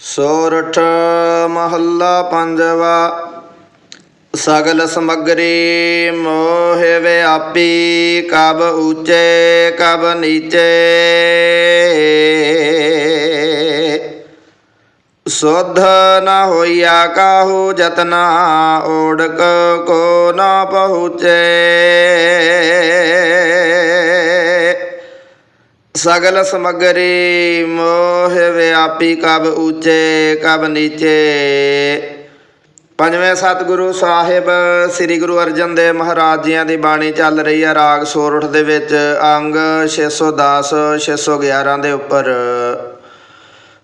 ਸੋਰਠ ਮਹੱਲਾ ਪੰਜਵਾ, ਸਗਲ ਸਮਗਰੀ ਮੋਹ ਵਿਆਪੀ, ਕਬ ਉੱਚੇ, ਕਬ ਨੀਚੇ। ਸੁਧ ਨ ਹੋਈਆ ਕਾਹੂ ਜਤਨਾ ਓੜਕ ਕੋ ਨ ਪਹੁੰਚੇ। ਸਗਲ ਸਮਗਰੀ ਮੋਹ ਵਿਆਪੀ ਕਬ ਉੱਚੇ ਕਬ ਨੀਚੇ। ਪੰਜਵੇਂ ਸਤਿਗੁਰੂ ਸਾਹਿਬ, ਸ੍ਰੀ ਗੁਰੂ ਅਰਜਨ ਦੇਵ ਮਹਾਰਾਜ ਜੀਆਂ ਦੀ ਬਾਣੀ ਚੱਲ ਰਹੀ ਹੈ ਰਾਗ ਸੋਰਠ ਦੇ ਵਿੱਚ, ਅੰਗ 610 611 ਦੇ ਉੱਪਰ।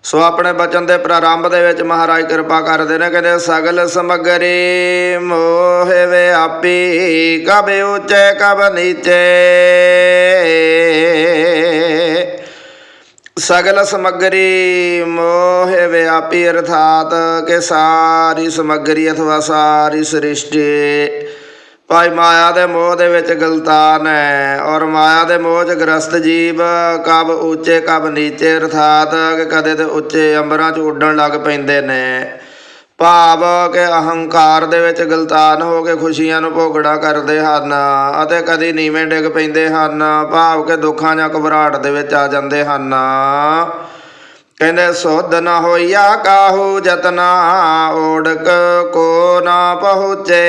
ਸੋ ਆਪਣੇ ਬਚਨ ਦੇ ਪ੍ਰਾਰੰਭ ਦੇ ਵਿੱਚ ਮਹਾਰਾਜ ਕਿਰਪਾ ਕਰਦੇ ਨੇ, ਕਹਿੰਦੇ, ਸਗਲ ਸਮਗਰੀ ਮੋਹ ਵਿਆਪੀ, ਕਬ ਉੱਚੇ ਕਬ ਨੀਚੇ। ਸਗਲ ਸਮਗਰੀ ਮੋਹ ਵਿਆਪੀ ਅਰਥਾਤ ਕਿ ਸਾਰੀ ਸਮਗਰੀ ਅਥਵਾ ਸਾਰੀ ਸ੍ਰਿਸ਼ਟੀ। ਭਾਈ ਮਾਇਆ ਦੇ ਮੋਹ ਦੇ ਵਿੱਚ ਗਲਤਾਨ ਹੈ ਔਰ ਮਾਇਆ ਦੇ ਮੋਹ 'ਚ ਗ੍ਰਸਤ ਜੀਵ ਕਬ ਉੱਚੇ ਕਬ ਨੀਚੇ ਅਰਥਾਤ ਕਿ ਕਦੇ ਤੇ ਉੱਚੇ ਅੰਬਰਾਂ 'ਚ ਉੱਡਣ ਲੱਗ ਪੈਂਦੇ ਨੇ। ਭਾਵ ਕਿ ਅਹੰਕਾਰ ਦੇ ਵਿੱਚ ਗਲਤਾਨ ਹੋ ਕੇ ਖੁਸ਼ੀਆਂ ਨੂੰ ਭੋਗੜਾ ਕਰਦੇ ਹਨ ਅਤੇ ਕਦੀ ਨੀਵੇਂ ਡਿੱਗ ਪੈਂਦੇ ਹਨ, ਭਾਵ ਕਿ ਦੁੱਖਾਂ ਜਾਂ ਘਬਰਾਹਟ ਦੇ ਵਿੱਚ ਆ ਜਾਂਦੇ ਹਨ। ਕਹਿੰਦੇ, ਸੁਧ ਨ ਹੋਈਆ ਕਾਹੂ ਜਤਨਾ ਓੜਕ ਕੋ ਨਾ ਪਹੁੰਚੇ।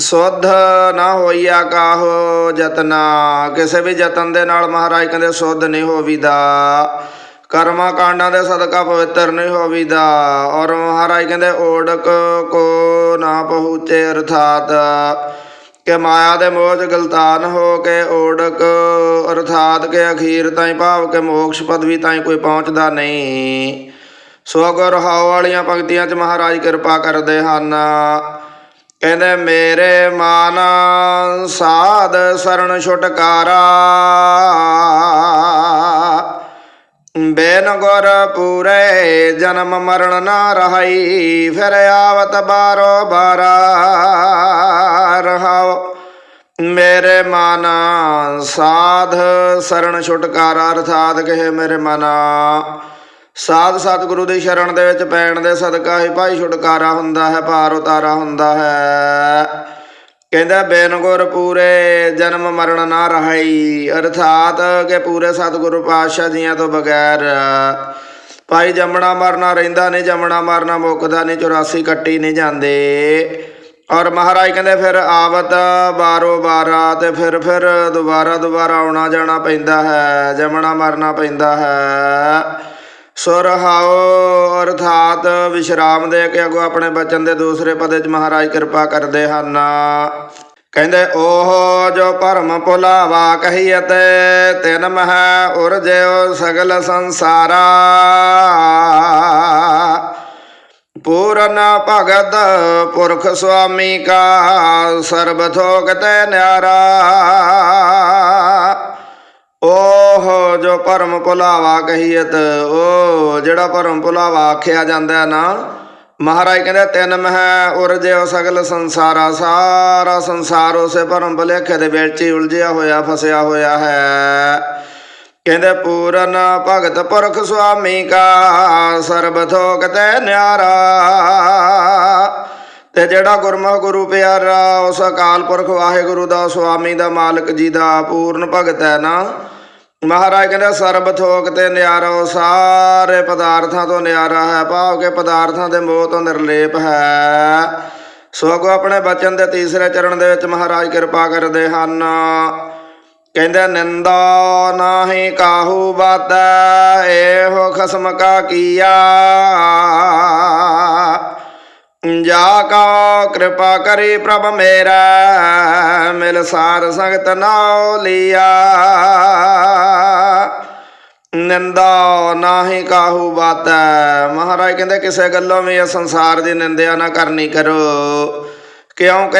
ਸੁਧ ਨਾ ਹੋਈਆ ਕਾਹੋ ਜਤਨਾ ਕਿਸੇ ਵੀ ਯਤਨ ਦੇ ਨਾਲ ਮਹਾਰਾਜ ਕਹਿੰਦੇ, ਸੁਧ ਨਹੀਂ ਹੋਵੀਦਾ। ਕਰਮਾ ਕਾਂਡਾਂ ਦੇ ਸਦਕਾ ਪਵਿੱਤਰ ਨਹੀਂ ਹੋਵੀਦਾ। ਔਰ ਮਹਾਰਾਜ ਕਹਿੰਦੇ, ਓੜਕ ਕੋ ਨਾ ਪਹੁੰਚੇ ਅਰਥਾਤ ਕਿ ਮਾਇਆ ਦੇ ਮੋਹ 'ਚ ਗਲਤਾਨ ਹੋ ਕੇ ਓੜਕ ਅਰਥਾਤ ਕੇ ਅਖੀਰ ਤਾਈਂ ਭਾਵ ਕੇ ਮੋਕਸ਼ ਪਦਵੀ ਤਾਈਂ ਕੋਈ ਪਹੁੰਚਦਾ ਨਹੀਂ। ਸੋ ਗੁਰ ਹਾਉ ਵਾਲੀਆਂ ਪੰਕਤੀਆਂ 'ਚ ਮਹਾਰਾਜ ਕਿਰਪਾ ਕਰਦੇ ਹਨ। ਕਹਿੰਦੇ, ਮੇਰੇ ਮਨ ਸਾਧ ਸਰਣ ਛੁਟਕਾਰਾ ਬੇਨ ਗੁਰ ਪੂਰੇ, ਜਨਮ ਮਰਨ ਨਾ ਰਹੀ ਫਿਰ ਆਵਤ ਬਾਰੋ ਬਾਰਾ ਰਹਾਓ। ਮੇਰੇ ਮਨ ਸਾਧ ਸਰਣ ਛੁਟਕਾਰਾ, ਅਰਥਾਤ ਕਹੇ ਮੇਰੇ ਮਨ। ਸਾਧ ਸਤਿਗੁਰੂ ਦੀ ਸ਼ਰਣ ਦੇ ਵਿੱਚ ਪੈਣ ਦੇ ਸਦਕਾ ਹੀ ਭਾਈ ਛੁਟਕਾਰਾ ਹੁੰਦਾ ਹੈ ਪਾਰ ਉਤਾਰਾ ਹੁੰਦਾ ਹੈ। ਕਹਿੰਦਾ, ਬੇਨ ਗੁਰ ਪੂਰੇ, ਜਨਮ ਮਰਨ ਨਾ ਰਹੀ ਅਰਥਾਤ ਕਿ ਪੂਰੇ ਸਤਿਗੁਰੂ ਪਾਤਸ਼ਾਹ ਜੀਆਂ ਤੋਂ ਬਗੈਰ, ਭਾਈ ਜੰਮਣਾ ਮਰਨਾ ਰਹਿੰਦਾ ਨਹੀਂ, ਜੰਮਣਾ ਮਰਨਾ ਮੁੱਕਦਾ ਨਹੀਂ 84 ਕੱਟੀ ਨਹੀਂ ਜਾਂਦੇ। ਔਰ ਮਹਾਰਾਜ ਕਹਿੰਦੇ, ਫਿਰ ਆਵਤ ਬਾਰੋ ਬਾਰਾ, ਤੇ ਫਿਰ ਫਿਰ ਦੁਬਾਰਾ ਦੁਬਾਰਾ ਆਉਣਾ ਜਾਣਾ ਪੈਂਦਾ ਹੈ, ਜੰਮਣਾ ਮਰਨਾ ਪੈਂਦਾ ਹੈ। ਸੁਰਹਾਉ ਅਰਥਾਤ ਵਿਸ਼ਰਾਮ ਦੇ ਕੇ ਅਗੋ ਆਪਣੇ ਬਚਨ ਦੇ ਦੂਸਰੇ ਪਦੇ ਚ ਮਹਾਰਾਜ ਕਿਰਪਾ ਕਰਦੇ ਹਨ। ਕਹਿੰਦੇ ਉਹ ਜੋ ਭਰਮ ਭੁਲਾਵਾ ਕਹੀਅਤੇ ਤਿਨ ਮਹਿ ਉਰਜਿਓ ਸਗਲ ਸੰਸਾਰਾ। ਪੂਰਨ ਭਗਤ ਪੁਰਖ ਸੁਆਮੀ ਕਾ ਸਰਬ ਥੋਕ ਤੈ ਨਿਆਰਾ। ਓਹ ਜੋ ਭਰਮ ਭੁਲਾਵਾ ਕਹੀਅਤ ਓ ਜਿਹੜਾ ਭਰਮ ਭੁਲਾਵਾ ਆਖਿਆ ਜਾਂਦਾ ਨਾ, ਮਹਾਰਾਜ ਕਹਿੰਦੇ, ਤਿੰਨ ਮਹਿ ਉਰਜਿਓ ਸਗਲ ਸੰਸਾਰਾ, ਸਾਰਾ ਸੰਸਾਰ ਉਸੇ ਭਰਮ ਭੁਲੇਖੇ ਦੇ ਵਿੱਚ ਹੀ ਉਲਝਿਆ ਹੋਇਆ, ਫਸਿਆ ਹੋਇਆ ਹੈ। ਕਹਿੰਦੇ, ਪੂਰਨ ਭਗਤ ਪੁਰਖ ਸੁਆਮੀ ਕਾ ਸਰਬ ਥੋਕ ਤੈ ਨਿਆਰਾ, ਤੇ ਜਿਹੜਾ ਗੁਰਮੁਖ ਗੁਰੂ ਪਿਆਰਾ, ਉਸ ਅਕਾਲ ਪੁਰਖ ਵਾਹਿਗੁਰੂ ਦਾ, ਸੁਆਮੀ ਦਾ ਮਾਲਕ ਜੀ ਦਾ ਪੂਰਨ ਭਗਤ ਹੈ ਨਾ ਮਹਾਰਾਜ ਕਹਿੰਦੇ ਸਰਬ ਥੋਕ ਤੇ ਨਿਆਰਾ ਉਹ ਸਾਰੇ ਪਦਾਰਥਾਂ ਤੋਂ ਨਿਆਰਾ ਹੈ, ਭਾਵ ਕੇ ਪਦਾਰਥਾਂ ਦੇ ਮੋਹ ਤੋਂ ਨਿਰਲੇਪ ਹੈ। ਸੋ ਅੱਗੋਂ ਆਪਣੇ ਬਚਨ ਦੇ ਤੀਸਰੇ ਚਰਨ ਦੇ ਵਿੱਚ ਮਹਾਰਾਜ ਕਿਰਪਾ ਕਰਦੇ ਹਨ। ਕਹਿੰਦੇ ਨਿੰਦਾ ਨਾਹੀ ਕਾਹੂ ਬਾਤੈ ਇਹੋ ਖਸਮ ਕਾ ਕੀਆ। ਜਾ ਕਾ ਕਿਰਪਾ ਕਰੀ ਪ੍ਰਭ ਮੇਰਾ, ਮਿਲ ਸਾਰ ਸੰਗਤ ਨਾਉ ਲਿਆ। ਨਿੰਦਾ ਨਾਹੀ ਕਾਹੂ ਬਾਤੈ। ਮਹਾਰਾਜ ਕਹਿੰਦੇ, ਕਿਸੇ ਗੱਲੋਂ ਵੀ ਇਹ ਸੰਸਾਰ ਦੀ ਨਿੰਦਿਆ ਨਾ ਕਰਨੀ ਕਰੋ। ਕਿਉਂਕਿ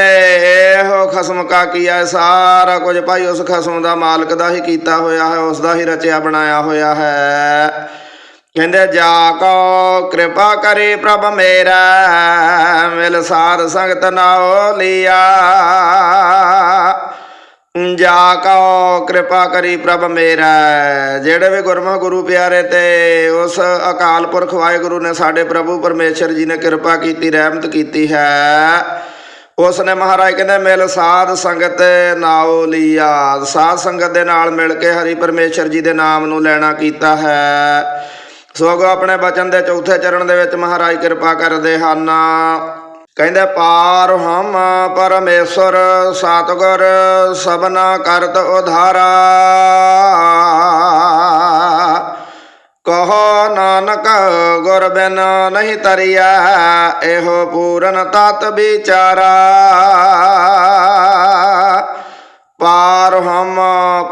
ਇਹੋ ਖਸਮ ਕਾ ਕੀਆ ਸਾਰਾ ਕੁਝ ਭਾਈ ਉਸ ਖਸਮ ਦਾ ਮਾਲਕ ਦਾ ਹੀ ਕੀਤਾ ਹੋਇਆ ਹੈ, ਉਸ ਦਾ ਹੀ ਰਚਿਆ ਬਣਾਇਆ ਹੋਇਆ ਹੈ। ਕਹਿੰਦੇ ਜਾ ਕੋ ਕਿਰਪਾ ਕਰੇ ਪ੍ਰਭ ਮੇਰਾ, ਮਿਲ ਸਾਧ ਸੰਗਤ ਨਾਉ ਲਿਆ। ਜਾ ਕਉ ਕਿਰਪਾ ਕਰੀ ਪ੍ਰਭ ਮੇਰਾ, ਜਿਹੜੇ ਵੀ ਗੁਰਮੁਖ ਗੁਰੂ ਪਿਆਰੇ ਤੇ ਉਸ ਅਕਾਲ ਪੁਰਖ ਵਾਹਿਗੁਰੂ ਨੇ ਸਾਡੇ ਪ੍ਰਭੂ ਪਰਮੇਸ਼ਰ ਜੀ ਨੇ ਕਿਰਪਾ ਕੀਤੀ, ਰਹਿਮਤ ਕੀਤੀ ਹੈ, ਉਸ ਨੇ ਮਹਾਰਾਜ ਕਹਿੰਦੇ ਮਿਲ ਸਾਧ ਸੰਗਤ ਨਾਉ ਲੀਆ। ਸਾਧ ਸੰਗਤ ਦੇ ਨਾਲ ਮਿਲ ਕੇ ਹਰੀ ਪਰਮੇਸ਼ਰ ਜੀ ਦੇ ਨਾਮ ਨੂੰ ਲੈਣਾ ਕੀਤਾ ਹੈ। ਸੋਗੋ ਆਪਣੇ ਬਚਨ ਦੇ ਚੌਥੇ ਚਰਨ ਦੇ ਵਿੱਚ ਮਹਾਰਾਜ ਕਿਰਪਾ ਕਰਦੇ ਹਨ। ਕਹਿੰਦੇ, ਪਾਰ ਹਮ ਪਰਮੇਸ਼ਰ ਸਤਗੁਰ ਸਭਨਾ ਕਰਤ ਉਧਾਰਾ। ਕਹੋ ਨਾਨਕ ਗੁਰ ਬਿਨ ਨਹੀਂ ਤਰਿਆ ਇਹੋ ਪੂਰਨ ਤਤ ਵਿਚਾਰਾ। ਪਾਰ ਹਮ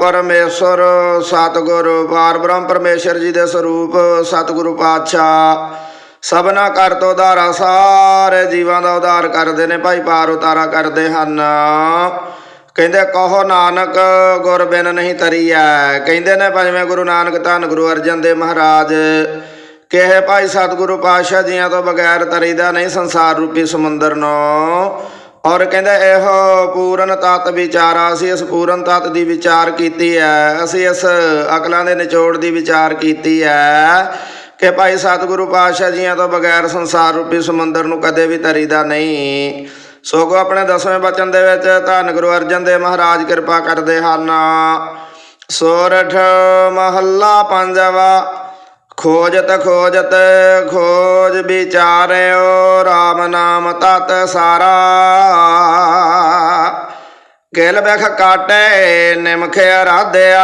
ਪਰਮੇਸ਼ਰ ਸਤਿਗੁਰ ਪਾਰ ਬ੍ਰਹਮ ਪਰਮੇਸ਼ਰ ਜੀ ਦੇ ਸਰੂਪ, ਸਤਿਗੁਰੂ ਪਾਤਸ਼ਾਹ। ਸਭਨਾ ਕਰ ਤੋਂ ਉਧਾਰਾ ਸਾਰੇ, ਜੀਵਾਂ ਦਾ ਉਧਾਰ ਕਰਦੇ ਨੇ, ਭਾਈ ਪਾਰ ਉਤਾਰਾ ਕਰਦੇ ਹਨ। ਕਹਿੰਦੇ ਕਹੋ ਨਾਨਕ, ਗੁਰ ਬਿਨ ਨਹੀਂ ਤਰੀਐ। ਕਹਿੰਦੇ ਨੇ ਪੰਜਵੇਂ ਗੁਰੂ ਨਾਨਕ ਧੰਨ ਗੁਰੂ ਅਰਜਨ ਦੇਵ ਮਹਾਰਾਜ, ਕਿਹੇ ਭਾਈ ਸਤਿਗੁਰੂ ਪਾਤਸ਼ਾਹ ਜੀਆਂ ਤੋਂ ਬਗੈਰ ਤਰੀਦਾ ਨਹੀਂ ਸੰਸਾਰ ਰੂਪੀ ਸਮੁੰਦਰ ਨੂੰ। ਔਰ ਕਹਿੰਦੇ ਇਹੋ ਪੂਰਨ ਤਤ ਵਿਚਾਰਾ ਅਸੀਂ ਇਸ ਪੂਰਨ ਤਤ ਦੀ ਵਿਚਾਰ ਕੀਤੀ ਹੈ, ਅਸੀਂ ਇਸ ਅਕਲਾਂ ਦੇ ਨਿਚੋੜ ਦੀ ਵਿਚਾਰ ਕੀਤੀ ਹੈ ਕਿ ਭਾਈ ਸਤਿਗੁਰੂ ਪਾਤਸ਼ਾਹ ਜੀਆਂ ਤੋਂ ਬਗੈਰ ਸੰਸਾਰ ਰੂਪੀ ਸਮੁੰਦਰ ਨੂੰ ਕਦੇ ਵੀ ਤਰੀਦਾ ਨਹੀਂ। ਸੋਗੋ ਆਪਣੇ ਦਸਵੇਂ ਬਚਨ ਦੇ ਵਿੱਚ ਧੰਨ ਗੁਰੂ ਅਰਜਨ ਦੇਵ ਮਹਾਰਾਜ ਕਿਰਪਾ ਕਰਦੇ ਹਨ। ਸੋਰਠ ਮਹੱਲਾ ਪੰਜਵਾ ਖੋਜਤ ਖੋਜਤ ਖੋਜ ਵਿਚਾਰਿਓ RAM ਨਾਮ ਤਤ ਸਾਰਾ। ਕਿਲ ਬਖ ਕਾਟੇ, ਨਿਮਖ ਅਰਾਧਿਆ,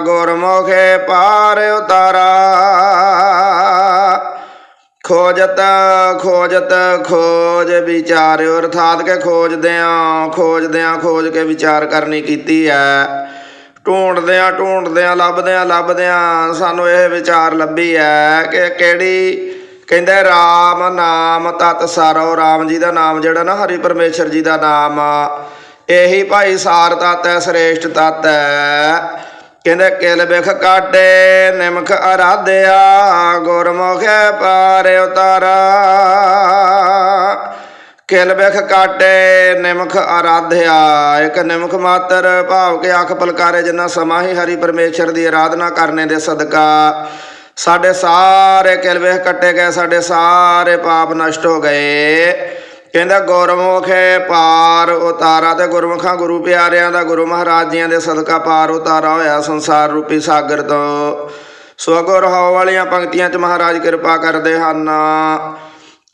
ਗੁਰਮੁਖੇ ਪਾਰ ਉਤਾਰਾ। ਖੋਜਤ ਖੋਜਤ ਖੋਜ ਵਿਚਾਰਿਓ, ਅਰਥਾਤ ਕੇ ਖੋਜਦਿਆਂ ਖੋਜਦਿਆਂ ਖੋਜ ਕੇ ਵਿਚਾਰ ਕਰਨੀ ਕੀਤੀ ਹੈ ਢੂੰਡਦਿਆਂ ਢੂੰਡਦਿਆਂ ਲੱਭਦਿਆਂ ਲੱਭਦਿਆਂ ਸਾਨੂੰ ਇਹ ਵਿਚਾਰ ਲੱਭੀ ਹੈ ਕਿ ਕਿਹੜੀ ਕਹਿੰਦੇ RAM ਨਾਮ ਤਤ ਸਰੋ RAM ਜੀ ਦਾ ਨਾਮ ਜਿਹੜਾ ਨਾ ਹਰੀ ਪਰਮੇਸ਼ਰ ਜੀ ਦਾ ਨਾਮ ਆ, ਇਹੀ ਭਾਈ ਸਾਰ ਤਤ ਹੈ ਸ੍ਰੇਸ਼ਟ ਤਤ ਹੈ। ਕਹਿੰਦੇ ਕਿਲ ਬਿਖ ਕਾਟੇ ਨਿਮਖ ਅਰਾਧਿਆ ਗੁਰਮੁਖ ਪਾਰ ਉਤਾਰਾ। ਕਿਲ ਬਿਖ ਕਾਟੇ, ਨਿਮਖ ਆਰਾਧਿਆ। ਇੱਕ ਨਿਮਖ ਮਾਤਰ ਭਾਵ ਕੇ ਅੱਖ ਪਲਕਾਰੇ, ਜਿੰਨਾ ਸਮਾਂ ਹੀ ਹਰੀ ਪਰਮੇਸ਼ਰ ਦੀ ਆਰਾਧਨਾ ਕਰਨੇ ਦੇ ਸਦਕਾ। ਸਾਡੇ ਸਾਰੇ ਕਿਲ ਬਿਖ ਕੱਟੇ ਗਏ, ਸਾਡੇ ਸਾਰੇ ਪਾਪ ਨਸ਼ਟ ਹੋ ਗਏ। ਕਹਿੰਦਾ, ਗੁਰਮੁਖੇ ਪਾਰ ਉਤਾਰਾ ਤੇ ਗੁਰਮੁਖਾਂ, ਗੁਰੂ ਪਿਆਰਿਆਂ ਦਾ, ਗੁਰੂ ਮਹਾਰਾਜ ਜੀਆਂ ਦੇ ਸਦਕਾ ਪਾਰ ਉਤਾਰਾ ਹੋਇਆ ਸੰਸਾਰ ਰੂਪੀ ਸਾਗਰ ਤੋਂ। ਸੋ ਰਹਾਉ ਵਾਲੀਆਂ ਪੰਕਤੀਆਂ 'ਚ ਮਹਾਰਾਜ ਕਿਰਪਾ ਕਰਦੇ ਹਨ।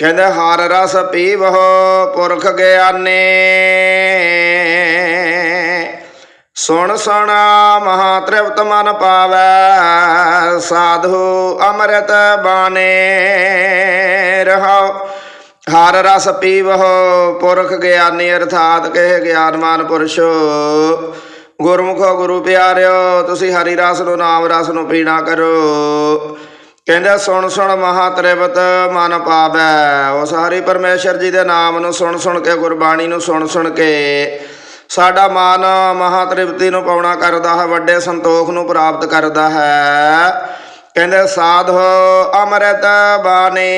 ਕਹਿੰਦੇ, ਹਰ ਰਸ ਪੀਵਹੁ ਪੁਰਖ ਗਿਆਨੇ। ਸੁਣ ਸੁਣ ਮਹਾ ਤ੍ਰਿਪਤ ਮਨ ਪਾਵੈ, ਸਾਧੂ ਅੰਮ੍ਰਿਤ ਬਾਣੇ। ਰਹਾਓ ਹਰ ਰਸ ਪੀਵਹੁ ਪੁਰਖ ਗਿਆਨੀ, ਅਰਥਾਤ ਕਹੇ ਗਿਆਨਮਾਨ ਪੁਰਸ਼ੋ। ਗੁਰਮੁਖੋ ਗੁਰੂ ਪਿਆਰਿਓ, ਤੁਸੀਂ ਹਰੀ ਰਸ ਨੂੰ, ਨਾਮ ਰਸ ਨੂੰ ਪੀਣਾ ਕਰੋ। ਕਹਿੰਦਾ, ਸੁਣ ਸੁਣ ਮਹਾ ਤ੍ਰਿਵਤ ਮਨ ਪਾਵੈ। ਉਸ ਹਰੀ ਪਰਮੇਸ਼ਰ ਜੀ ਦੇ ਨਾਮ ਨੂੰ ਸੁਣ ਸੁਣ ਕੇ, ਗੁਰਬਾਣੀ ਨੂੰ ਸੁਣ ਸੁਣ ਕੇ ਸਾਡਾ ਮਨ ਮਹਾ ਤ੍ਰਿਪਤੀ ਨੂੰ ਪਾਉਣਾ ਕਰਦਾ ਹੈ, ਵੱਡੇ ਸੰਤੋਖ ਨੂੰ ਪ੍ਰਾਪਤ ਕਰਦਾ ਹੈ। ਕਹਿੰਦੇ, ਸਾਧੋ ਅੰਮ੍ਰਿਤ ਬਾਣੀ।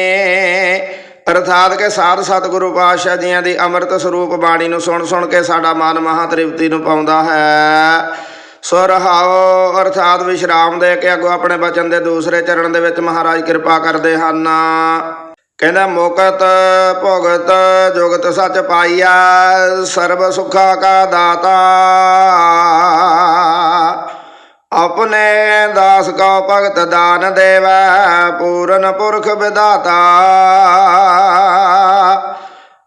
ਅਰਥਾਤ ਕਿ ਸਾਧ ਸਤਿਗੁਰੂ ਪਾਤਸ਼ਾਹ ਜੀਆਂ ਦੀ ਅੰਮ੍ਰਿਤ ਸਰੂਪ ਬਾਣੀ ਨੂੰ ਸੁਣ ਸੁਣ ਕੇ ਸਾਡਾ ਮਨ ਮਹਾ ਤ੍ਰਿਪਤੀ ਨੂੰ ਪਾਉਂਦਾ ਹੈ। ਸੋ ਰਹਾਓ ਅਰਥਾਤ ਵਿਸ਼ਰਾਮ ਦੇ ਕੇ ਅੱਗੋਂ ਆਪਣੇ ਬਚਨ ਦੇ ਦੂਸਰੇ ਚਰਨ ਦੇ ਵਿੱਚ ਮਹਾਰਾਜ ਕਿਰਪਾ ਕਰਦੇ ਹਨ। ਕਹਿੰਦਾ, ਮੁਕਤ ਭੁਗਤ ਜੁਗਤ ਸੱਚ ਪਾਈਆ ਸਰਬ ਸੁਖਾ ਕਾ ਦਾਤਾ। ਆਪਣੇ ਦਾਸ ਕੋ ਭਗਤ ਦਾਨ ਦੇਵੈ, ਪੂਰਨ ਪੁਰਖ ਵਿਦਾਤਾ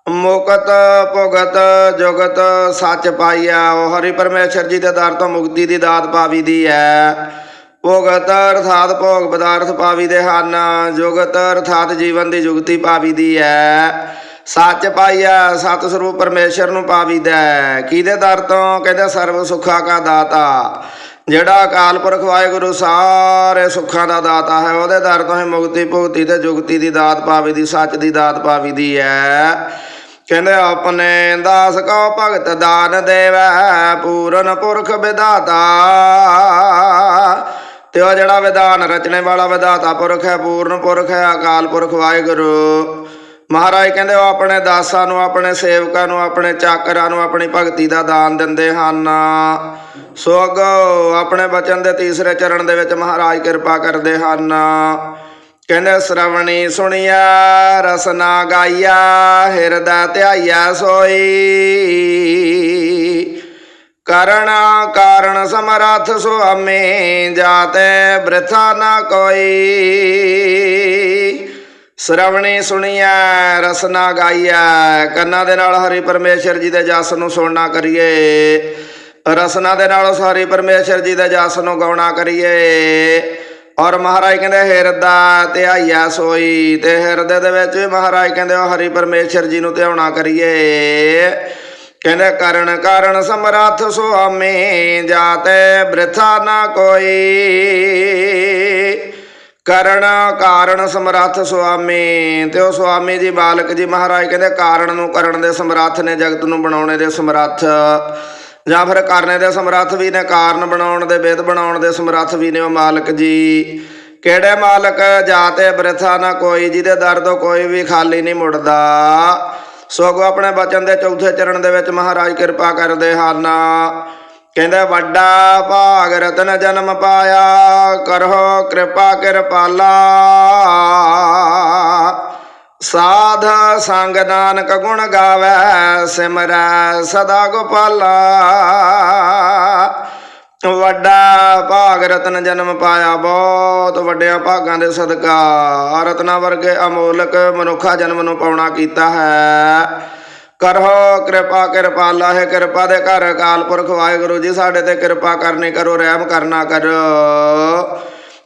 ਮੁਕਤ, ਭੁਗਤ, ਜੁਗਤ, ਸੱਚ ਪਾਈਆ ਉਹ ਹਰੀ ਪਰਮੇਸ਼ਰ ਜੀ ਦੇ ਦਰ ਤੋਂ ਮੁਕਤੀ ਦੀ ਦਾਤ ਪਾਵੀ ਦੀ ਹੈ ਭੁਗਤ ਅਰਥਾਤ ਭੋਗ ਪਦਾਰਥ ਪਾਵੀ ਦੇ ਹਨ। ਜੁਗਤ ਅਰਥਾਤ ਜੀਵਨ ਦੀ ਜੁਗਤੀ ਪਾਵੀ ਦੀ ਹੈ ਸੱਚ ਪਾਈਆ ਸਤ ਸਰੂਪ ਪਰਮੇਸ਼ਰ ਨੂੰ ਪਾਵੀ ਦਾ। ਕਿਹਦੇ ਦਰ ਤੋਂ? ਕਹਿੰਦੇ ਸਰਬ ਸੁੱਖਾ ਕਾ ਦਾਤਾ। ਜਿਹੜਾ ਅਕਾਲ ਪੁਰਖ ਵਾਹਿਗੁਰੂ ਸਾਰੇ ਸੁੱਖਾਂ ਦਾ ਦਾਤਾ ਹੈ, ਉਹਦੇ ਦਰ ਤੋਂ ਹੀ ਮੁਕਤੀ, ਭੁਗਤੀ ਤੇ ਜੁਗਤੀ ਦੀ ਦਾਤ ਪਾਵੀ ਦੀ, ਸੱਚ ਦੀ ਦਾਤ ਪਾਵੀ ਦੀ ਹੈ। ਕਹਿੰਦੇ, ਆਪਣੇ ਦਾਸ ਕੋ ਭਗਤ ਦਾਨ ਦੇਵੈ, ਪੂਰਨ ਪੁਰਖ ਵਿਦਾਤਾ ਤੇ ਉਹ ਜਿਹੜਾ ਵਿਧਾਨ ਰਚਣੇ ਵਾਲਾ ਵਿਧਾਤਾ ਪੁਰਖ ਹੈ, ਪੂਰਨ ਪੁਰਖ ਹੈ, ਅਕਾਲ ਪੁਰਖ ਵਾਹਿਗੁਰੂ। ਮਹਾਰਾਜ ਕਹਿੰਦੇ, ਉਹ ਆਪਣੇ ਦਾਸਾਂ ਨੂੰ, ਆਪਣੇ ਸੇਵਕਾਂ ਨੂੰ, ਆਪਣੇ ਚਾਕਰਾਂ ਨੂੰ, ਆਪਣੀ ਭਗਤੀ ਦਾ ਦਾਨ ਦਿੰਦੇ ਹਨ। ਸੋ ਅੱਗੋਂ ਆਪਣੇ ਬਚਨ ਦੇ ਤੀਸਰੇ ਚਰਨ ਦੇ ਵਿੱਚ ਮਹਾਰਾਜ ਕਿਰਪਾ ਕਰਦੇ ਹਨ। ਕਹਿੰਦੇ, ਸ਼ਰਵਣੀ ਸੁਣਿਆ ਰਸਨਾ ਗਾਇਆ ਹਿਰਦਾ ਧਿਆਇਆ ਸੋਈ। ਕਰਨ ਕਾਰਣ ਸਮਰੱਥ ਸੁਆਮੀ, ਜਾਤੇ ਬ੍ਰਿਥਾ ਨਾ ਕੋਈ। ਸ਼ਰਵਣੀ ਸੁਣਿਆ ਰਸਨਾ ਗਾਈਐ, ਕੰਨਾਂ ਦੇ ਨਾਲ ਹਰੀ ਪਰਮੇਸ਼ਰ ਜੀ ਦੇ ਜਸ ਨੂੰ ਸੁਣਨਾ ਕਰੀਏ। ਰਸਨਾ ਦੇ ਨਾਲ ਉਸ ਹਰੀ ਪਰਮੇਸ਼ਰ ਜੀ ਦੇ ਜਸ ਨੂੰ ਗਾਉਣਾ ਕਰੀਏ। ਔਰ ਮਹਾਰਾਜ ਕਹਿੰਦੇ ਹਿਰਦਾ ਧਿਆਈਆ ਸੋਈ ਤੇ ਹਿਰਦੇ ਦੇ ਵਿੱਚ ਵੀ ਮਹਾਰਾਜ ਕਹਿੰਦੇ, ਉਹ ਹਰੀ ਪਰਮੇਸ਼ਰ ਜੀ ਨੂੰ ਧਿਆਉਣਾ ਕਰੀਏ। ਕਹਿੰਦੇ, ਕਰਨ ਕਾਰਨ ਸਮਰੱਥ ਸੁਆਮੀ ਜਾਤੇ, ਬ੍ਰਿਥਾ ਨਾ ਕੋਈ। ਕਰਨ ਕਾਰਨ ਸਮਰੱਥ ਸੁਆਮੀ ਤੇ ਉਹ ਸੁਆਮੀ ਜੀ, ਬਾਲਕ ਜੀ ਮਹਾਰਾਜ ਕਹਿੰਦੇ, ਕਾਰਨ ਨੂੰ ਕਰਨ ਦੇ ਸਮਰੱਥ ਨੇ, ਜਗਤ ਨੂੰ ਬਣਾਉਣੇ ਦੇ ਸਮਰੱਥ। ਜਾਂ ਫਿਰ ਕਰਨੇ ਦੇ ਸਮਰੱਥ ਵੀ ਨੇ, ਕਾਰਨ ਬਣਾਉਣ ਦੇ ਵਿਦ ਬਣਾਉਣ ਦੇ ਸਮਰੱਥ ਵੀ ਨੇ ਉਹ ਮਾਲਕ ਜੀ। ਕਿਹੜੇ ਮਾਲਕ ਜਾਤੇ ਬ੍ਰਿਥਾ ਨਾ ਕੋਈ, ਜਿਹਦੇ ਦਰ ਤੋਂ ਕੋਈ ਵੀ ਖਾਲੀ ਨਹੀਂ ਮੁੜਦਾ। ਸੋਗੋ ਆਪਣੇ ਬਚਨ ਦੇ ਚੌਥੇ ਚਰਨ ਦੇ ਵਿੱਚ ਮਹਾਰਾਜ ਕਿਰਪਾ ਕਰਦੇ ਹਨ। ਕਹਿੰਦੇ, ਵੱਡਾ ਭਾਗ ਰਤਨ ਜਨਮ ਪਾਇਆ ਕਰੋ ਕਿਰਪਾ ਕਿਰਪਾਲਾ। ਸਾਧ ਸੰਗ ਨਾਨਕ ਗੁਣ ਗਾਵੇ, ਸਿਮਰੈ ਸਦਾ ਗੋਪਾਲਾ। ਵੱਡਾ ਭਾਗ ਰਤਨ ਜਨਮ ਪਾਇਆ, ਬਹੁਤ ਵੱਡਿਆਂ ਭਾਗਾਂ ਦੇ ਸਦਕਾ ਰਤਨਾ ਵਰਗੇ ਅਮੋਲਕ ਮਨੁੱਖਾ ਜਨਮ ਨੂੰ ਪਾਉਣਾ ਕੀਤਾ ਹੈ। ਕਰੋ ਕਿਰਪਾ ਕਿਰਪਾਲਾ ਹੈ ਕਿਰਪਾ ਦੇ ਘਰ ਅਕਾਲ ਪੁਰਖ ਵਾਹਿਗੁਰੂ ਜੀ, ਸਾਡੇ ਤੇ ਕਿਰਪਾ ਕਰਨੀ ਕਰੋ, ਰਹਿਮ ਕਰਨਾ ਕਰੋ।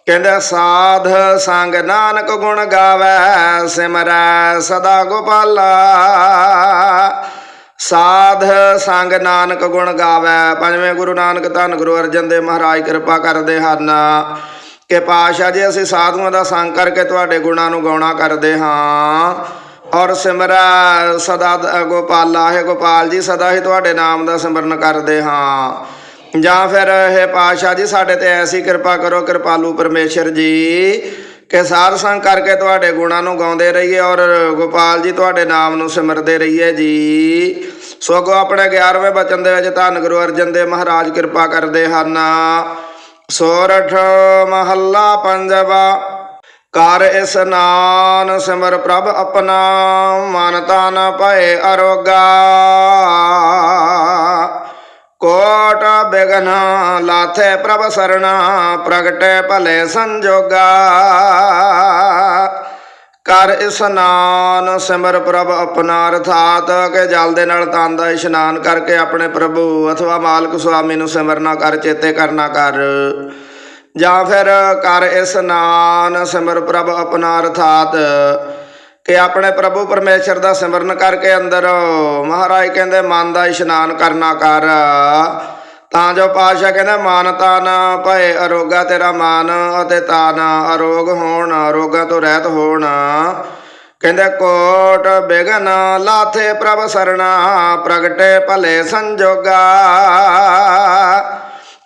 ਕਹਿੰਦੇ, ਸਾਧ ਸੰਗ ਨਾਨਕ ਗੁਣ ਗਾਵੇ, ਸਿਮਰੈ ਸਦਾ ਗੋਪਾਲਾ। ਸਾਧ ਸੰਗ ਨਾਨਕ ਗੁਣ ਗਾਵੇ, ਪੰਜਵੇਂ ਗੁਰੂ ਨਾਨਕ ਧੰਨ ਗੁਰੂ ਅਰਜਨ ਦੇਵ ਮਹਾਰਾਜ ਕਿਰਪਾ ਕਰਦੇ ਹਨ। ਕਿ ਪਾਸ਼ਾ ਜੀ, ਅਸੀਂ ਸਾਧੂਆਂ ਦਾ ਸੰਗ ਕਰਕੇ ਤੁਹਾਡੇ ਗੁਣਾਂ ਨੂੰ ਗਾਉਣਾ ਕਰਦੇ ਹਾਂ। ਔਰ ਸਿਮਰੈ ਸਦਾ ਗੋਪਾਲਾ। ਹੈ ਗੋਪਾਲ ਜੀ, ਸਦਾ ਹੀ ਤੁਹਾਡੇ ਨਾਮ ਦਾ ਸਿਮਰਨ ਕਰਦੇ ਹਾਂ। ਜਾਂ ਫਿਰ ਇਹ ਪਾਸ਼ਾ ਜੀ, ਸਾਡੇ ਤੇ ਐਸੀ ਕਿਰਪਾ ਕਰੋ, ਕਿਰਪਾਲੂ ਪਰਮੇਸ਼ਰ ਜੀ, ਕਿ ਸਾਧ ਸੰਗ ਕਰਕੇ ਤੁਹਾਡੇ ਗੁਣਾਂ ਨੂੰ ਗਾਉਂਦੇ ਰਹੀਏ ਔਰ ਗੋਪਾਲ ਜੀ ਤੁਹਾਡੇ ਨਾਮ ਨੂੰ ਸਿਮਰਦੇ ਰਹੀਏ ਜੀ। ਸੋਗੋ ਆਪਣੇ 11ਵੇਂ ਬਚਨ ਦੇ ਵਿੱਚ ਧੰਨ ਗੁਰੂ ਅਰਜਨ ਦੇਵ ਮਹਾਰਾਜ ਕਿਰਪਾ ਕਰਦੇ ਹਨ। ਸੋਰਠ ਮਹੱਲਾ ਪੰਜਵਾ, ਕਰ ਇਸਨਾਨ ਸਿਮਰ ਪ੍ਰਭ ਆਪਣਾ, ਮਨ ਤਨ ਭਏ ਅਰੋਗਾ। ਕੋਟ ਬਿਗਨਾ ਲਾਥੇ ਪ੍ਰਭ ਸਰਣਾ, ਪ੍ਰਗਟੇ ਭਲੇ ਸੰਜੋਗਾ। ਕਰ ਇਸਨਾਨ ਸਿਮਰ ਪ੍ਰਭ ਆਪਣਾ ਅਰਥਾਤ, ਕਿ ਜਲ ਦੇ ਨਾਲ ਤਨ ਦਾ ਇਸ਼ਨਾਨ ਕਰਕੇ ਆਪਣੇ ਪ੍ਰਭੂ ਅਥਵਾ ਮਾਲਕ ਸੁਆਮੀ ਨੂੰ ਸਿਮਰਨਾ ਕਰ, ਚੇਤੇ ਕਰਨਾ ਕਰ। ਜਾਂ ਫਿਰ ਕਰ ਇਸਨਾਨ ਸਿਮਰ ਪ੍ਰਭ ਆਪਣਾ ਅਰਥਾਤ ਕਿ ਆਪਣੇ ਪ੍ਰਭੂ ਪਰਮੇਸ਼ਰ ਦਾ ਸਿਮਰਨ ਕਰਕੇ ਅੰਦਰ ਮਹਾਰਾਜ ਕਹਿੰਦੇ, ਮਨ ਦਾ ਇਸ਼ਨਾਨ ਕਰਨਾ ਕਰ। ਤਾਂ ਜੋ ਪਾਸ਼ਾ ਕਹਿੰਦੇ, ਮਨ ਤਨ ਭਏ, ਅਰੋਗਾ ਤੇਰਾ ਮਨ ਅਤੇ ਤਾਨ ਅਰੋਗ ਹੋਣ ਰੋਗਾਂ ਤੋਂ ਰਹਿਤ ਹੋਣ। ਕਹਿੰਦੇ, ਕੋਟ ਬਿਗਨ ਲਾਥੇ ਪ੍ਰਭ ਸਰਣਾ, ਪ੍ਰਗਟੇ ਭਲੇ ਸੰਜੋਗਾ।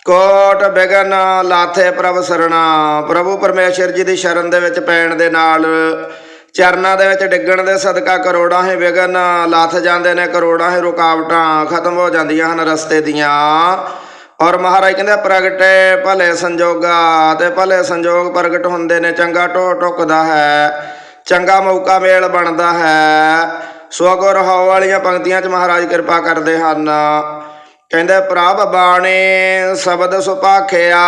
ਕੋਟ ਬਿਗਨ ਲਾਥੇ ਪ੍ਰਭ ਸਰਣਾ, ਪ੍ਰਭੂ ਪਰਮੇਸ਼ਰ ਜੀ ਦੀ ਸ਼ਰਨ ਦੇ ਵਿੱਚ ਪੈਣ ਦੇ ਨਾਲ ਚਰਨਾਂ ਦੇ ਵਿੱਚ ਡਿੱਗਣ ਦੇ ਸਦਕਾ ਕਰੋੜਾਂ ਹੀ ਵਿਗਨ ਲੱਥ ਜਾਂਦੇ ਨੇ, ਕਰੋੜਾਂ ਹੀ ਰੁਕਾਵਟਾਂ ਖਤਮ ਹੋ ਜਾਂਦੀਆਂ ਹਨ ਰਸਤੇ ਦੀਆਂ। ਔਰ ਮਹਾਰਾਜ ਕਹਿੰਦੇ ਪ੍ਰਗਟੇ ਭਲੇ ਸੰਜੋਗਾ ਤੇ ਭਲੇ ਸੰਜੋਗ ਪ੍ਰਗਟ ਹੁੰਦੇ ਨੇ, ਚੰਗਾ ਟੋ ਟੁਕਦਾ ਹੈ, ਚੰਗਾ ਮੌਕਾ ਮੇਲ ਬਣਦਾ ਹੈ। ਸੋ ਰਹਾਉ ਵਾਲੀਆਂ ਪੰਕਤੀਆਂ 'ਚ ਮਹਾਰਾਜ ਕਿਰਪਾ ਕਰਦੇ ਹਨ। ਕਹਿੰਦੇ, ਪ੍ਰਭ ਬਾਣੇ ਸ਼ਬਦ ਸੁਪਾਖਿਆ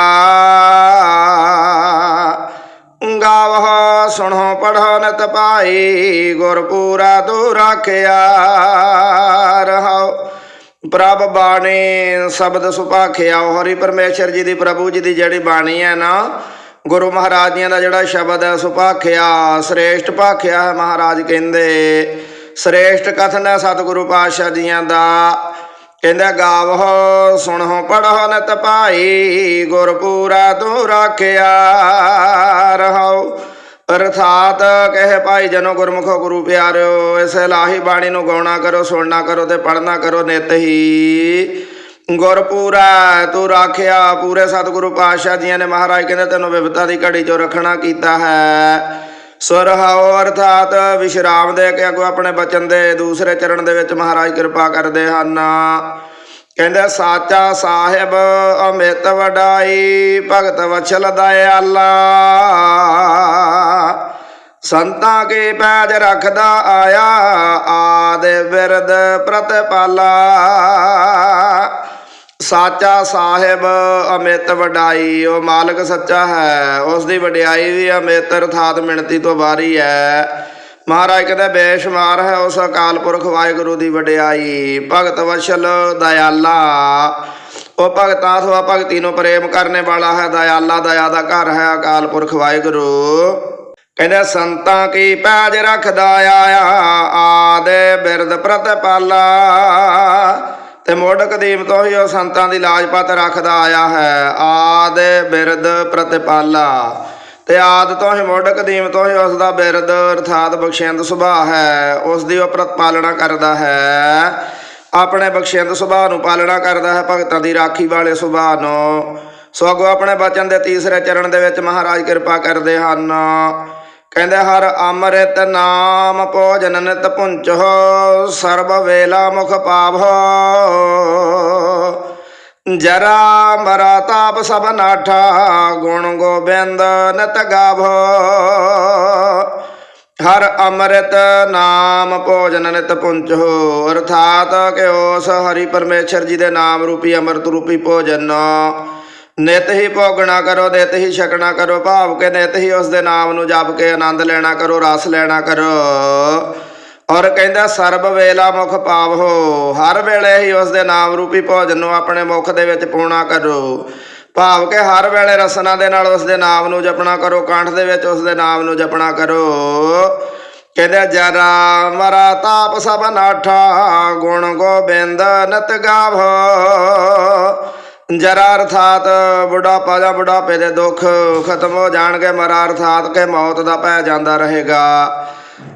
ਸੁਣੋ ਪੜੋ ਨਤ ਪਾਈ ਗੁਰ ਪੂਰਾ ਤੂੰ ਰਾਖਿਆ ਰਹਾਉ ਪ੍ਰਭ ਬਾਣੀ ਸ਼ਬਦ ਸੁਪਾਖਿਆ ਹਰੀ ਪਰਮੇਸ਼ਰ ਜੀ ਦੀ, ਪ੍ਰਭੂ ਜੀ ਦੀ ਜਿਹੜੀ ਬਾਣੀ ਹੈ ਨਾ, ਗੁਰੂ ਮਹਾਰਾਜ ਜੀਆਂ ਦਾ ਜਿਹੜਾ ਸ਼ਬਦ ਹੈ ਸੁਪਾਖਿਆ ਸ੍ਰੇਸ਼ਟ ਭਾਖਿਆ ਹੈ ਮਹਾਰਾਜ ਕਹਿੰਦੇ। ਸ੍ਰੇਸ਼ਟ ਕਥਨ ਹੈ ਸਤਿਗੁਰੂ ਪਾਤਸ਼ਾਹ ਜੀਆਂ ਦਾ। ਕਹਿੰਦਾ, ਗਾਵੋ, ਸੁਣੋ ਪੜੋ ਨਤ ਪਾਈ ਗੁਰ ਪੂਰਾ ਤੂੰ ਰਾਖਿਆ ਰਹਾਉ ਅਰਥਾਤ ਕਹੇ ਭਾਈ ਜਨੋ ਗੁਰਮੁਖੋ ਗੁਰੂ ਪਿਆਰਿਓ, ਇਸ ਲਾਹੀ ਬਾਣੀ ਨੂੰ ਗਾਉਣਾ ਕਰੋ, ਸੁਣਨਾ ਕਰੋ ਤੇ ਪੜਨਾ ਕਰੋ ਨਿਤ ਹੀ। ਗੁਰਪੂਰਾ, ਤੂੰ ਰਾਖਿਆ ਪੂਰੇ ਸਤਿਗੁਰੂ ਪਾਤਸ਼ਾਹ ਜੀਆਂ ਨੇ ਮਹਾਰਾਜ ਕਹਿੰਦੇ ਤੈਨੂੰ ਵਿਵਤਾ ਦੀ ਘੜੀ ਚੋਂ ਰੱਖਣਾ ਕੀਤਾ ਹੈ। ਸੁਰਹਾਉ ਅਰਥਾਤ ਵਿਸ਼ਰਾਮ ਦੇ ਕੇ ਅੱਗੋਂ ਆਪਣੇ ਬਚਨ ਦੇ ਦੂਸਰੇ ਚਰਨ ਦੇ ਵਿੱਚ ਮਹਾਰਾਜ ਕਿਰਪਾ ਕਰਦੇ ਹਨ। ਕਹਿੰਦੇ, ਸਾਚਾ ਸਾਹਿਬ ਅਮਿਤ ਵਡਾਈ, ਭਗਤ ਵਛਲ ਦਇਆਲਾ। ਸੰਤਾਂ ਕੇ ਪੈਜ ਰੱਖਦਾ ਆਇਆ, ਆਦੇ ਬਿਰਦ ਪ੍ਰਤਪਾਲਾ। ਸਾਚਾ ਸਾਹਿਬ ਅਮਿਤ ਵਡਾਈ, ਉਹ ਮਾਲਕ ਸੱਚਾ ਹੈ, ਉਸ ਦੀ ਵਡਿਆਈ ਵੀ ਅਮਿਤ ਅਰਥਾਤ ਮਿਣਤੀ ਤੋਂ ਬਾਰੀ ਹੈ। ਮਹਾਰਾਜ ਕਹਿੰਦਾ ਬੇਸ਼ੁਮਾਰ ਹੈ ਉਸ ਅਕਾਲ ਪੁਰਖ ਵਾਹਿਗੁਰੂ ਦੀ ਵਡਿਆਈ। ਭਗਤ ਵਸ਼ਲ ਦਇਆਲਾ। ਉਹ ਭਗਤਾਂ ਅਥਵਾ ਭਗਤੀ ਨੂੰ ਪ੍ਰੇਮ ਕਰਨੇ ਵਾਲਾ ਹੈ, ਦਇਆਲਾ ਦਇਆ ਦਾ ਘਰ ਹੈ ਅਕਾਲ ਪੁਰਖ ਵਾਹਿਗੁਰੂ। ਕਹਿੰਦੇ, ਸੰਤਾਂ ਕੀ ਪੈਜ ਰੱਖਦਾ ਆਇਆ? ਆਦੇ ਬਿਰਦ ਪ੍ਰਤਪਾਲਾ। ਤੇ ਮੋਢ ਕਦੀਮ ਤੋਂ ਹੀ ਉਹ ਸੰਤਾਂ ਦੀ ਲਾਜਪਤ ਰੱਖਦਾ ਆਇਆ ਹੈ। ਆਦੇ ਬਿਰਦ ਪ੍ਰਤਪਾਲਾ। ਤੇ ਆਦ ਤੋਂ ਹੀ ਮੁੱਢ ਕਦੀਮ ਤੋਂ ਹੀ ਉਸ ਦਾ ਬਿਰਦ ਅਰਥਾਤ ਬਖਸ਼ਿੰਦ ਸੁਭਾਅ ਹੈ, ਉਸ ਦੀ ਉਹ ਪਾਲਣਾ ਕਰਦਾ ਹੈ। ਆਪਣੇ ਬਖਸ਼ਿੰਦ ਸੁਭਾਅ ਨੂੰ ਪਾਲਣਾ ਕਰਦਾ ਹੈ, ਭਗਤਾਂ ਦੀ ਰਾਖੀ ਵਾਲੇ ਸੁਭਾਅ ਨੂੰ। ਸੋ ਅੱਗੋਂ ਆਪਣੇ ਬਚਨ ਦੇ ਤੀਸਰੇ ਚਰਨ ਦੇ ਵਿੱਚ ਮਹਾਰਾਜ ਕਿਰਪਾ ਕਰਦੇ ਹਨ। ਕਹਿੰਦੇ, ਹਰ ਅੰਮ੍ਰਿਤ ਨਾਮ ਭੋਜਨ ਨਿਤ ਪੁੰਚੋ ਸਰਬ ਵੇਲਾ ਮੁਖ ਪਾਵੋ ਜਰਾ ਮਰਾ ਤਾਪ ਸਭ ਨਾਠਾ, ਗੁਣ ਗੋਬਿੰਦ ਨਿਤ ਗਾਵੋ। ਹਰ ਅੰਮ੍ਰਿਤ ਨਾਮ ਭੋਜਨ ਨਿਤ ਪੁੰਚੋ ਅਰਥਾਤ ਕਿ ਉਸ ਹਰੀ ਪਰਮੇਸ਼ਰ ਜੀ ਦੇ ਨਾਮ ਰੂਪੀ ਅੰਮ੍ਰਿਤ ਰੂਪੀ ਭੋਜਨ। ਨਿਤ ਹੀ ਭੋਗਣਾ ਕਰੋ, ਨਿਤ ਹੀ ਛਕਣਾ ਕਰੋ, ਭਾਵ ਕੇ ਨਿਤ ਹੀ ਉਸ ਦੇ ਨਾਮ ਨੂੰ ਜਪ ਕੇ ਆਨੰਦ ਲੈਣਾ ਕਰੋ, ਰਸ ਲੈਣਾ ਕਰੋ। ਔਰ ਕਹਿੰਦਾ, ਸਰਬ ਵੇਲਾ ਮੁਖ ਪਾਵੋ, ਹਰ ਵੇਲੇ ਹੀ ਉਸ ਦੇ ਨਾਮ ਰੂਪੀ ਭੋਜਨ ਨੂੰ ਆਪਣੇ ਮੁਖ ਦੇ ਵਿੱਚ ਪਾਉਣਾ ਕਰੋ। ਭਾਵ ਕਿ ਹਰ ਵੇਲੇ ਰਸਨਾ ਦੇ ਨਾਲ ਉਸ ਦੇ ਨਾਮ ਨੂੰ ਜਪਣਾ ਕਰੋ, ਕੰਠ ਦੇ ਵਿੱਚ ਉਸ ਦੇ ਨਾਮ ਨੂੰ ਜਪਣਾ ਕਰੋ। ਕਹਿੰਦੇ, ਜਰਾ ਮਰਾ ਤਾਪ ਸਭ ਨਾਠਾ, ਗੁਣ ਗੋਬਿੰਦ ਨਤ ਗਾਵੋ। ਜਰਾ ਅਰਥਾਤ ਬੁਢਾਪਾ ਜਾਂ ਬੁਢਾਪੇ ਦੇ ਦੁੱਖ ਖਤਮ ਹੋ ਜਾਣਗੇ, ਮਰਾ ਅਰਥਾਤ ਕਿ ਮੌਤ ਦਾ ਪੈ ਜਾਂਦਾ ਰਹੇਗਾ।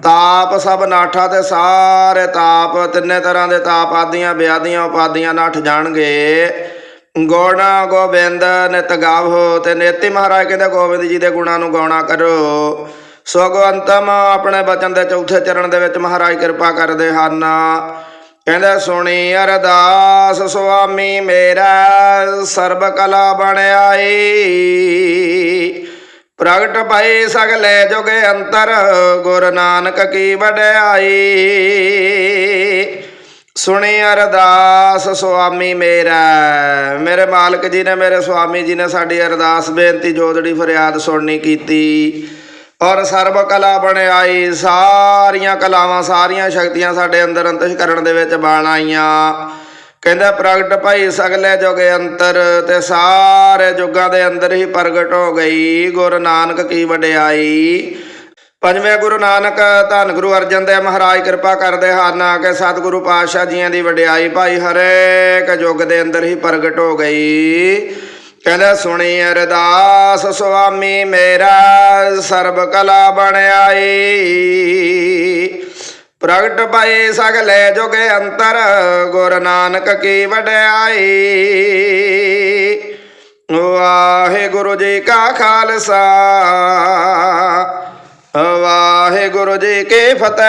ਤਾਪ ਸਭ ਨਾਠਾ ਤੇ ਸਾਰੇ ਤਾਪ, ਤਿੰਨੇ ਤਰ੍ਹਾਂ ਦੇ ਤਾਪ, ਆਦੀਆਂ ਬਿਆਦੀਆਂ ਉਪਾਦੀਆਂ ਨੱਠ ਜਾਣਗੇ। ਗੁਣ ਗੋਬਿੰਦ ਨਿਤ ਗਾਵੋ ਤੇ ਨੇਤੀ ਮਹਾਰਾਜ ਕਹਿੰਦੇ ਗੋਬਿੰਦ ਜੀ ਦੇ ਗੁਣਾਂ ਨੂੰ ਗਾਉਣਾ ਕਰੋ। ਸੋ ਅੰਤਮ ਆਪਣੇ ਬਚਨ ਦੇ ਚੌਥੇ ਚਰਨ ਦੇ ਵਿੱਚ ਮਹਾਰਾਜ ਕਿਰਪਾ ਕਰਦੇ ਹਨ। ਕਹਿੰਦੇ ਸੁਣੀ ਅਰਦਾਸ ਸੁਆਮੀ ਮੇਰਾ ਸਰਬ ਕਲਾ ਬਣ ਆਈ ਪ੍ਰਗਟ ਭਈ ਸਗਲੇ ਜੁਗੇ ਅੰਤਰ, ਗੁਰ ਨਾਨਕ ਕੀ ਵਡਿਆਈ। ਸੁਣੀ ਅਰਦਾਸ, ਸੁਆਮੀ ਮੇਰਾ। ਮੇਰੇ ਮਾਲਕ ਜੀ ਨੇ, ਮੇਰੇ ਸੁਆਮੀ ਜੀ ਨੇ ਸਾਡੀ ਅਰਦਾਸ ਬੇਨਤੀ ਜੋਦੜੀ ਫਰਿਆਦ ਸੁਣਨੀ ਕੀਤੀ। ਔਰ ਸਰਬ ਕਲਾ ਬਣਾਈ ਸਾਰੀਆਂ ਕਲਾਵਾਂ, ਸਾਰੀਆਂ ਸ਼ਕਤੀਆਂ ਸਾਡੇ ਅੰਦਰ ਅੰਤਸ਼ਕਰਣ ਦੇ ਵਿੱਚ ਬਣ ਆਈਆਂ। ਕਹਿੰਦਾ, ਪ੍ਰਗਟ ਭਾਈ, ਸਗਲੇ ਜੁਗੇ ਅੰਤਰ ਤੇ ਸਾਰੇ ਜੁਗਾਂ ਦੇ ਅੰਦਰ ਹੀ ਪ੍ਰਗਟ ਹੋ ਗਈ। ਗੁਰੂ ਨਾਨਕ ਕੀ ਵਡਿਆਈ। ਪੰਜਵੇਂ ਗੁਰੂ ਨਾਨਕ, ਧੰਨ ਗੁਰੂ ਅਰਜਨ ਦੇਵ ਮਹਾਰਾਜ, ਕਿਰਪਾ ਕਰਦੇ ਹਨ ਕਿ ਸਤਿਗੁਰੂ ਪਾਤਸ਼ਾਹ ਜੀਆਂ ਦੀ ਵਡਿਆਈ ਭਾਈ ਹਰੇਕ ਯੁੱਗ ਦੇ ਅੰਦਰ ਹੀ ਪ੍ਰਗਟ ਹੋ ਗਈ। ਕਹਿੰਦਾ, ਸੁਣੀ ਅਰਦਾਸ ਸੁਆਮੀ ਮੇਰਾ ਸਰਬ ਕਲਾ ਬਣ ਪ੍ਰਗਟ ਭਏ ਸਗਲੇ ਜੁਗੇ ਅੰਤਰ, ਗੁਰ ਨਾਨਕ ਕੀ ਵਡਿਆਈ। ਵਾਹਿਗੁਰੂ ਜੀ ਕਾ ਖਾਲਸਾ ਵਾਹਿਗੁਰੂ ਜੀ ਕੀ ਫਤਿਹ।